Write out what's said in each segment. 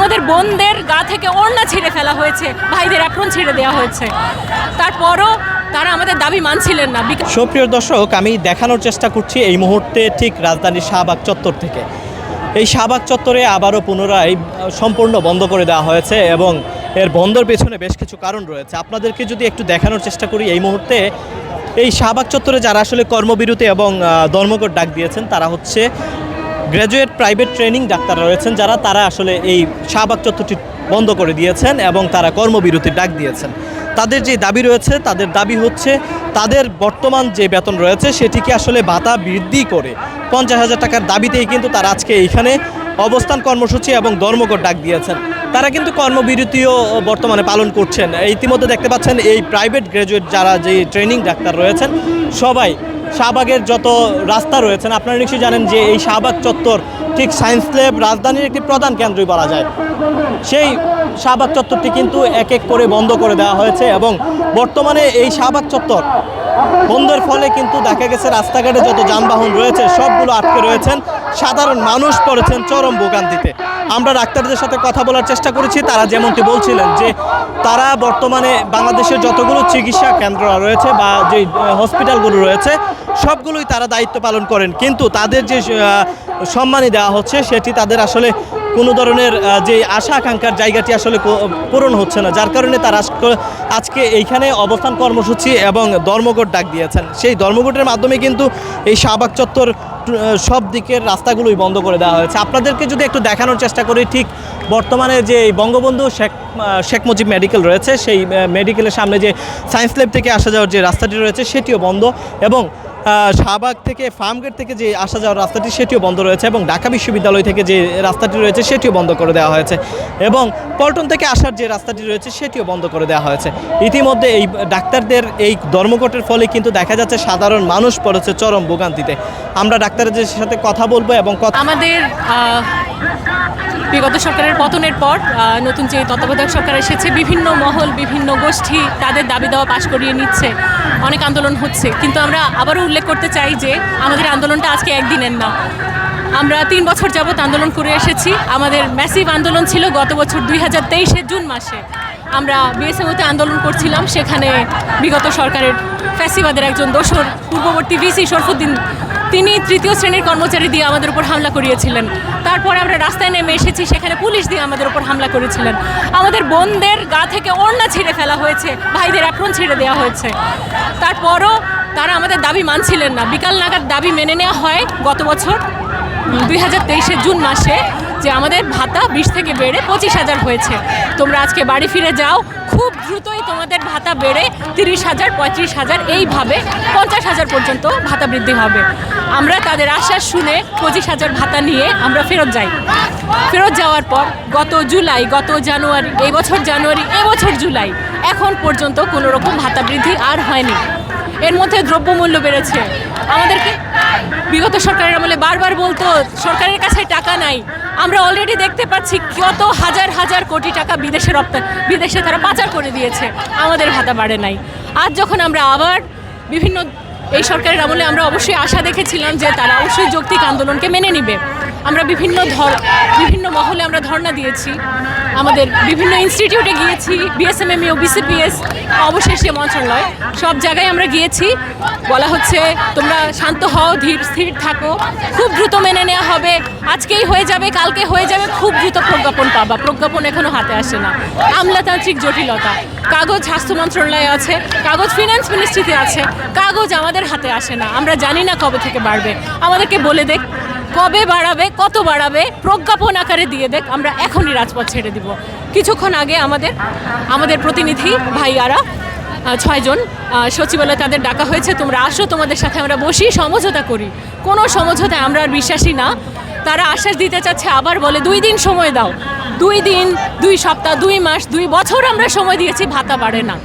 আমাদের বোনদের গা থেকে ওড়না ছিঁড়ে ফেলা হয়েছে। ভাইদের এখন ছেড়ে দেওয়া হয়েছে। তারপরও তারা আমাদের দাবি মানছিলেন না। সুপ্রিয় দর্শক, আমি দেখানোর চেষ্টা করছি এই মুহূর্তে ঠিক রাজধানীর শাহবাগ চত্বর থেকে। এই শাহবাগ চত্বরে আবারও পুনরায় সম্পূর্ণ বন্ধ করে দেওয়া হয়েছে এবং এর বন্ধর পেছনে বেশ কিছু কারণ রয়েছে। আপনাদেরকে যদি একটু দেখানোর চেষ্টা করি, এই মুহূর্তে এই শাহবাগ চত্বরে যারা আসলে কর্মবিরতি এবং ধর্মঘট ডাক দিয়েছেন, তারা হচ্ছে গ্র্যাজুয়েট প্রাইভেট ট্রেনিং ডাক্তার রয়েছেন যারা, তারা আসলে এই শাহবাগ চত্বরটি বন্ধ করে দিয়েছেন এবং তারা কর্মবিরতির ডাক দিয়েছেন। তাদের যে দাবি রয়েছে, তাদের দাবি হচ্ছে তাদের বর্তমান যে বেতন রয়েছে, সেটিকে আসলে ভাতা বৃদ্ধি করে। পঞ্চাশ হাজার টাকার দাবিতেই কিন্তু তারা আজকে এইখানে অবস্থান কর্মসূচি এবং ধর্মঘট ডাক দিয়েছেন। তারা কিন্তু কর্মবিরতিও বর্তমানে পালন করছেন। ইতিমধ্যে দেখতে পাচ্ছেন, এই প্রাইভেট গ্র্যাজুয়েট যারা যে ট্রেনিং ডাক্তার রয়েছেন, সবাই শাহবাগের যত রাস্তা রয়েছেন আপনারা নিশ্চয়ই জানেন যে এই শাহবাগ চত্বর ঠিক সায়েন্স ল্যাব রাজধানীর একটি প্রধান কেন্দ্রই বলা যায়। সেই শাহবাগ চত্বরটি কিন্তু এক এক করে বন্ধ করে দেওয়া হয়েছে এবং বর্তমানে এই শাহবাগ চত্বর বন্ধের ফলে কিন্তু দেখা গেছে রাস্তাঘাটে যত যানবাহন রয়েছে, সবগুলো আটকে রয়েছেন। সাধারণ মানুষ পড়েছেন চরম ভোগান্তিতে। আমরা ডাক্তারদের সাথে কথা বলার চেষ্টা করেছি, তারা যেমনটি বলছিলেন যে তারা বর্তমানে বাংলাদেশের যতগুলো চিকিৎসা কেন্দ্র রয়েছে বা যে হসপিটালগুলো রয়েছে সবগুলোই তারা দায়িত্ব পালন করেন। কিন্তু তাদের যে সম্মানী দেওয়া হচ্ছে, সেটি তাদের আসলে কোনো ধরনের যে আশা আকাঙ্ক্ষার জায়গাটি আসলে পূরণ হচ্ছে না, যার কারণে তারা আজকে- এইখানে অবস্থান কর্মসূচি এবং ধর্মঘট ডাক দিয়েছেন। সেই ধর্মঘটের মাধ্যমে কিন্তু এই শাহবাগ চত্বর সব দিকের রাস্তাগুলোই বন্ধ করে দেওয়া হয়েছে। আপনাদেরকে যদি একটু দেখানোর চেষ্টা করি, ঠিক বর্তমানে যে বঙ্গবন্ধু শেখ শেখ মুজিব মেডিকেল রয়েছে, সেই মেডিকেলের সামনে যে সায়েন্স ল্যাব থেকে আসা যাওয়ার যে রাস্তাটি রয়েছে, সেটিও বন্ধ এবং শাহবাগ থেকে ফার্মগেট থেকে যে আসা যাওয়ার রাস্তাটি, সেটিও বন্ধ রয়েছে এবং ঢাকা বিশ্ববিদ্যালয় থেকে যে রাস্তাটি রয়েছে, সেটিও বন্ধ করে দেওয়া হয়েছে। এবং পল্টন থেকে আসার যে রাস্তাটি রয়েছে, সেটিও বন্ধ করে দেওয়া হয়েছে। ইতিমধ্যে এই ডাক্তারদের এই ধর্মঘটের ফলে কিন্তু দেখা যাচ্ছে সাধারণ মানুষ পড়েছে চরম ভোগান্তিতে। আমরা ডাক্তারদের সাথে কথা বলব এবং আমাদের বিগত সরকারের পতনের পর নতুন যে তত্ত্বাবধায়ক সরকার এসেছে, বিভিন্ন মহল, বিভিন্ন গোষ্ঠী তাদের দাবি দেওয়া পাশ করিয়ে নিচ্ছে। অনেক আন্দোলন হচ্ছে। কিন্তু আমরা আবারও উল্লেখ করতে চাই যে, আমাদের আন্দোলনটা আজকে একদিনের না। আমরা তিন বছর যাবৎ আন্দোলন করে এসেছি। আমাদের ম্যাসিভ আন্দোলন ছিল গত বছর দুই হাজার তেইশের জুন মাসে। আমরা বিএসএমওতে আন্দোলন করছিলাম। সেখানে বিগত সরকারের ফ্যাসিবাদের একজন দোসর পূর্ববর্তী ভিসি শরফুদ্দিন তিনি তৃতীয় শ্রেণির কর্মচারী দিয়ে আমাদের উপর হামলা করিয়েছিলেন। তারপরে আমরা রাস্তায় নেমে এসেছি, সেখানে পুলিশ দিয়ে আমাদের উপর হামলা করেছিলেন। আমাদের বোনদের গা থেকে ওড়না ছিঁড়ে ফেলা হয়েছে, ভাইদের এখন ছিঁড়ে দেওয়া হয়েছে। তারপরও তারা আমাদের দাবি মানছিলেন না। বিকাল নাগাদ দাবি মেনে নেওয়া হয় গত বছর, দুই হাজার জুন মাসে। যে আমাদের ভাতা বিশ থেকে বেড়ে পঁচিশ হাজার হয়েছে। তোমরা আজকে বাড়ি ফিরে যাও, খুব দ্রুতই তোমাদের ভাতা বেড়ে তিরিশ হাজার, পঁয়ত্রিশ হাজার, এইভাবে পঞ্চাশ হাজার পর্যন্ত ভাতা বৃদ্ধি হবে। আমরা তাদের আশ্বাস শুনে পঁচিশ হাজার ভাতা নিয়ে আমরা ফেরত যাই। ফেরত যাওয়ার পর গত জুলাই, গত জানুয়ারি, এই বছর জানুয়ারি এবছর জুলাই, এখন পর্যন্ত কোনো রকম ভাতা বৃদ্ধি আর হয়নি। এর মধ্যে দ্রব্যমূল্য বেড়েছে। আমাদেরকে বিগত সরকারের আমলে বারবার বলতো, সরকারের কাছে টাকা নাই আমরা অলরেডি দেখতে পাচ্ছি কত হাজার হাজার কোটি টাকা বিদেশে রপ্তানি বিদেশে তারা পাচার করে দিয়েছে। আমাদের ভাতা বাড়ে নাই। আজ যখন আমরা আবার বিভিন্ন, এই সরকারের আমলে আমরা অবশ্যই আশা দেখেছিলাম যে তারা অবশ্যই যৌক্তিক আন্দোলনকে মেনে নিবে। আমরা বিভিন্ন ধর, বিভিন্ন মহলে আমরা ধর্ণা দিয়েছি। আমাদের বিভিন্ন ইনস্টিটিউটে গিয়েছি বিএসএমএমইউ বিসিপিএস অবশেষে মন্ত্রণালয়, সব জায়গায় আমরা গিয়েছি। বলা হচ্ছে তোমরা শান্ত হও, ধীর, স্থির থাকো। খুব দ্রুত মেনে নেওয়া হবে। আজকেই হয়ে যাবে, কালকে হয়ে যাবে, খুব দ্রুত প্রজ্ঞাপন পাবা। প্রজ্ঞাপন এখনও হাতে আসে না। আমলাতান্ত্রিক জটিলতা। কাগজ স্বাস্থ্য মন্ত্রণালয়ে আছে, কাগজ ফিনান্স মিনিস্ট্রিতে আছে, কাগজ আমাদের হাতে আসে না। আমরা জানি না কবে থেকে বাড়বে। আমাদেরকে বলে দেখ, কবে বাড়াবে, কত বাড়াবে, প্রজ্ঞাপন আকারে দিয়ে দেখ, আমরা এখনই রাজপথ ছেড়ে দিব। কিছুক্ষণ আগে আমাদের আমাদের প্রতিনিধি ভাইয়ারা ছয়জন সচিবালয়ে তাদের ডাকা হয়েছে, তোমরা আসো, তোমাদের সাথে আমরা বসি, সমঝোতা করি। কোনো সমঝোতায় আমরা আর বিশ্বাসী না। তারা আশ্বাস দিতে চাচ্ছে, আবার বলে, দুই দিন সময় দাও। দুই দিন, দুই সপ্তাহ, দুই মাস, দুই বছর আমরা সময় দিয়েছি, ভাতা বাড়ে না।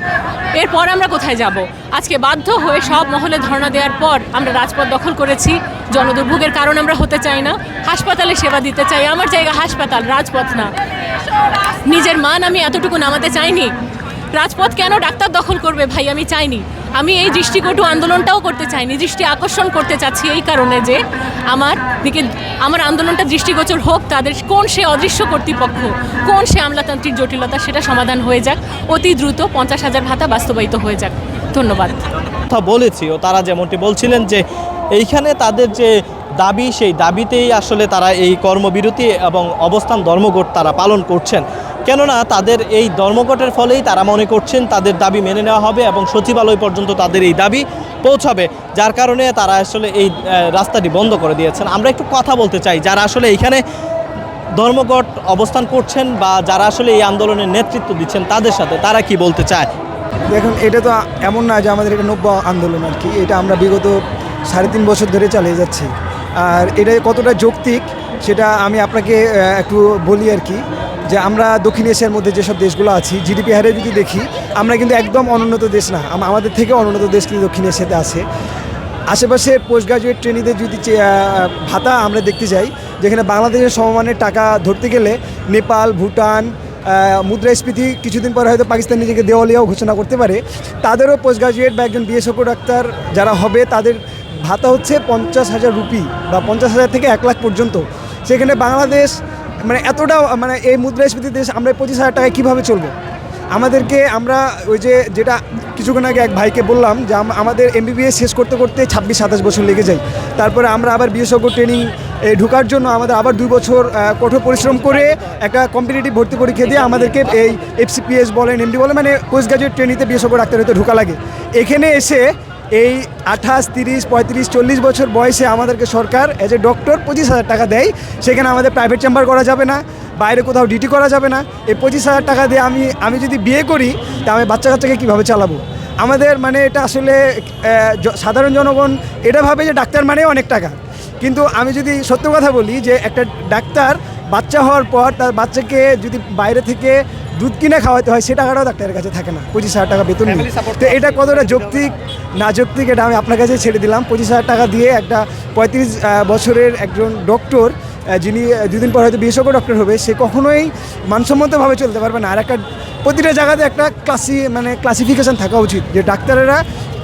এরপর আমরা কোথায় যাব? আজকে বাধ্য হয়ে সব মহলে ধর্ণা দেওয়ার পর আমরা রাজপথ দখল করেছি। জনদুর্ভোগের কারণ আমরা হতে চাই না। হাসপাতালে সেবা দিতে চাই। আমার জায়গা হাসপাতাল, রাজপথ না। নিজের মান আমি এতটুকু নামাতে চাইনি। রাজপথ কেন ডাক্তার দখল করবে ভাই? আমি চাইনি। আমি এই দৃষ্টিকটু আন্দোলনটাও করতে চাইনি, দৃষ্টি আকর্ষণ করতে চাচ্ছি এই কারণে যে আমার দিকে, আমার আন্দোলনটা দৃষ্টিগোচর হোক, তাদের কোন সে অদৃশ্য কর্তৃপক্ষ, কোন সে আমলাতান্ত্রিক জটিলতা, সেটা সমাধান হয়ে যাক, অতি দ্রুত পঞ্চাশ হাজার ভাতা বাস্তবায়িত হয়ে যাক। ধন্যবাদ। কথা বলেছি ও তারা যেমনটি বলছিলেন যে এইখানে তাদের যে দাবি, সেই দাবিতেই আসলে তারা এই কর্মবিরতি এবং অবস্থান ধর্মঘট তারা পালন করছেন। কেননা তাদের এই ধর্মঘটের ফলেই তারা মনে করছেন তাদের দাবি মেনে নেওয়া হবে এবং সচিবালয় পর্যন্ত তাদের এই দাবি পৌঁছাবে, যার কারণে তারা আসলে এই রাস্তাটি বন্ধ করে দিয়েছেন। আমরা একটু কথা বলতে চাই, যারা আসলে এইখানে ধর্মঘট অবস্থান করছেন বা যারা আসলে এই আন্দোলনের নেতৃত্ব দিচ্ছেন, তাদের সাথে তারা কি বলতে চায়? দেখুন, এটা তো এমন না যে আমাদের এটা নব্য আন্দোলন আর কি, এটা আমরা বিগত সাড়ে তিন বছর ধরে চালিয়ে যাচ্ছি। আর এটা কতটা যৌক্তিক, সেটা আমি আপনাকে একটু বলি আর কি। যে আমরা দক্ষিণ এশিয়ার মধ্যে যেসব দেশগুলো আছি জিডিপি হারে যদি দেখি, আমরা কিন্তু একদম অনুন্নত দেশ না। আমাদের থেকে অনুন্নত দেশ কিন্তু দক্ষিণ এশিয়াতে আছে। আশেপাশে পোস্ট গ্রাজুয়েট ট্রেনিংদের যদি ভাতা আমরা দেখতে যাই, যেখানে বাংলাদেশের সমমানের টাকা ধরতে গেলে নেপাল, ভুটান মুদ্রাস্ফীতি কিছুদিন পরে হয়তো পাকিস্তান নিজেকে দেওয়ালিয়াও ঘোষণা করতে পারে। তাদেরও পোস্ট গ্রাজুয়েট বা একজন বিএসএফ ডাক্তার যারা হবে, তাদের ভাতা হচ্ছে পঞ্চাশ হাজার রুপি বা পঞ্চাশ হাজার থেকে এক লাখ পর্যন্ত। সেখানে বাংলাদেশ মানে এতটা মানে এই মুদ্রাস্ফীতি দেশ আমরা পঁচিশ হাজার টাকায় কীভাবে চলবো? আমাদেরকে আমরা ওই যে, যেটা কিছুক্ষণ আগে এক ভাইকে বললাম যে, আম- আমাদের এমবিবিএস শেষ করতে করতে ছাব্বিশ, সাতাশ বছর লেগে যায়। তারপরে আমরা আবার বিশেষজ্ঞ ট্রেনিং এ ঢুকার জন্য আমাদের আবার দুই বছর কঠোর পরিশ্রম করে একটা কম্পিটিটিভ ভর্তি পরীক্ষা দিয়ে আমাদেরকে এই এফসিপিএস বলেন এমডি বলেন মানে পোস্ট গ্রাজুয়েট ট্রেনিতে বিশেষজ্ঞ ডাক্তার হতে ঢোকা লাগে। এখানে এসে এই আঠাশ, তিরিশ, পঁয়ত্রিশ, চল্লিশ বছর বয়সে আমাদেরকে সরকার এজ এ ডক্টর পঁচিশ হাজার টাকা দেয়। সেখানে আমাদের প্রাইভেট চেম্বার করা যাবে না, বাইরে কোথাও ডিউটি করা যাবে না। এই পঁচিশ হাজার টাকা দিয়ে আমি আমি যদি বিয়ে করি, তা আমি বাচ্চা কাচ্চাকে কীভাবে চালাবো? আমাদের মানে এটা আসলে সাধারণ জনগণ এটা ভাবে যে ডাক্তার মানে অনেক টাকা। কিন্তু আমি যদি সত্য কথা বলি যে একটা ডাক্তার বাচ্চা হওয়ার পর তার বাচ্চাকে যদি বাইরে থেকে দুধ কিনে খাওয়াতে হয় সে টাকাটাও ডাক্তারের কাছে থাকে না। পঁচিশ হাজার টাকা বেতন নেই। তো এটা কতটা যৌক্তিক না যৌক্তিক এটা আমি আপনার কাছে ছেড়ে দিলাম। পঁচিশ হাজার টাকা দিয়ে একটা পঁয়ত্রিশ বছরের একজন ডক্টর যিনি দুদিন পর হয়তো বিশেষজ্ঞ ডক্টর হবে সে কখনোই মানসম্মতভাবে চলতে পারবে না। আর একটা প্রতিটা জায়গাতে একটা ক্লাসি মানে ক্লাসিফিকেশান থাকা উচিত যে ডাক্তারেরা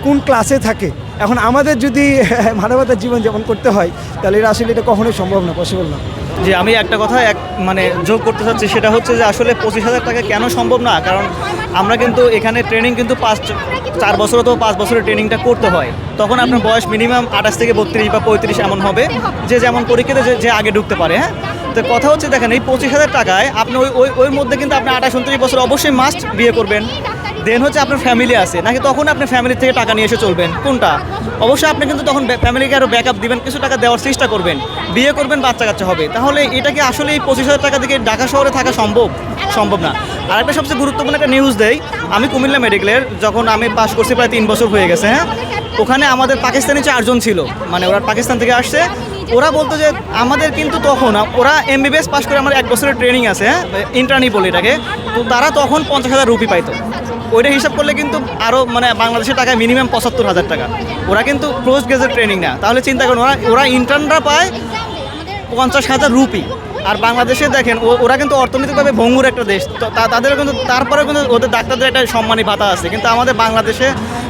কোন ক্লাসে থাকে। এখন আমাদের যদি মানবতার জীবন যাপন করতে হয় তাহলে এটা আসলে এটা কখনোই সম্ভব না পসিবল না। যে আমি একটা কথা এক মানে যোগ করতে চাচ্ছি, সেটা হচ্ছে যে আসলে পঁচিশ হাজার টাকা কেন সম্ভব না? কারণ আমরা কিন্তু এখানে ট্রেনিং কিন্তু পাঁচ, চার বছর অথবা পাঁচ বছরের ট্রেনিংটা করতে হয়। তখন আপনার বয়স মিনিমাম আঠাশ থেকে বত্রিশ বা পঁয়ত্রিশ এমন হবে, যে যেমন পরীক্ষাতে যে- আগে ঢুকতে পারে হ্যাঁ? তো কথা হচ্ছে, দেখেন এই পঁচিশ হাজার টাকায় আপনি ওই ওই ওই মধ্যে কিন্তু আপনি আঠাশ, উনত্রিশ বছর অবশ্যই মাস্ট বিয়ে করবেন। দেন হচ্ছে আপনার ফ্যামিলি আছে। নাকি তখন আপনি ফ্যামিলি থেকে টাকা নিয়ে এসে চলবেন? কোনটা? অবশ্যই আপনি কিন্তু তখন ফ্যামিলিকে আরও ব্যাকআপ দিবেন, কিছু টাকা দেওয়ার চেষ্টা করবেন। বিয়ে করবেন, বাচ্চা কাচ্চা হবে। তাহলে এটা কি আসলে এই পঁচিশ হাজার টাকা থেকে ঢাকা শহরে থাকা সম্ভব? সম্ভব না। আর একটা সবচেয়ে গুরুত্বপূর্ণ একটা নিউজ দেই। আমি কুমিল্লা মেডিকেলের যখন আমি পাশ করছি প্রায় তিন বছর হয়ে গেছে হ্যাঁ? ওখানে আমাদের পাকিস্তানি চারজন ছিল। মানে ওরা পাকিস্তান থেকে আসছে। ওরা বলতো যে আমাদের কিন্তু তখন, ওরা এমবিবিএস পাস করে আমার এক বছরের ট্রেনিং আছে হ্যাঁ? ইন্টার্নি বলে এটাকে। তো তারা তখন পঞ্চাশ হাজার রুপি পাইতো। ওইটা হিসাব করলে কিন্তু আরও মানে বাংলাদেশের টাকায় মিনিমাম পঁচাত্তর হাজার টাকা। ওরা কিন্তু পোস্ট গ্রাজুয়েট ট্রেনিং না তাহলে চিন্তা করুন, ওরা ওরা ইন্টার্নরা পায় পঞ্চাশ হাজার রুপি আর বাংলাদেশে দেখেন ওরা কিন্তু অর্থনৈতিকভাবে ভঙ্গুর একটা দেশ। তাদের কিন্তু তারপরে কিন্তু ওদের ডাক্তারদের একটা সম্মানী ভাতা আছে। কিন্তু আমাদের বাংলাদেশে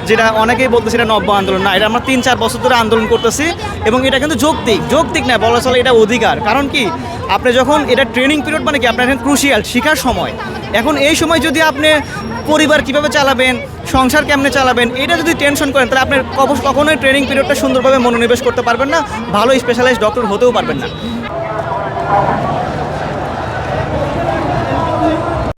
যেটা অনেকেই বলতেছে এটা নব্য আন্দোলন। না, এটা আমরা তিন চার বছর ধরে আন্দোলন করতেছি এবং এটা কিন্তু যৌক্তিক। যৌক্তিক না, বলা চলে এটা অধিকার। কারণ কি? আপনি যখন এটা ট্রেনিং পিরিয়ড মানে কি? আপনার এখন ক্রুশিয়াল শিখার সময়। এখন এই সময় যদি আপনি পরিবার কীভাবে চালাবেন, সংসার কেমনে চালাবেন, এটা যদি টেনশন করেন, তাহলে আপনার কখনোই ট্রেনিং পিরিয়ডটা সুন্দরভাবে মনোনিবেশ করতে পারবেন না, ভালো স্পেশালাইজড ডক্টর হতেও পারবেন না।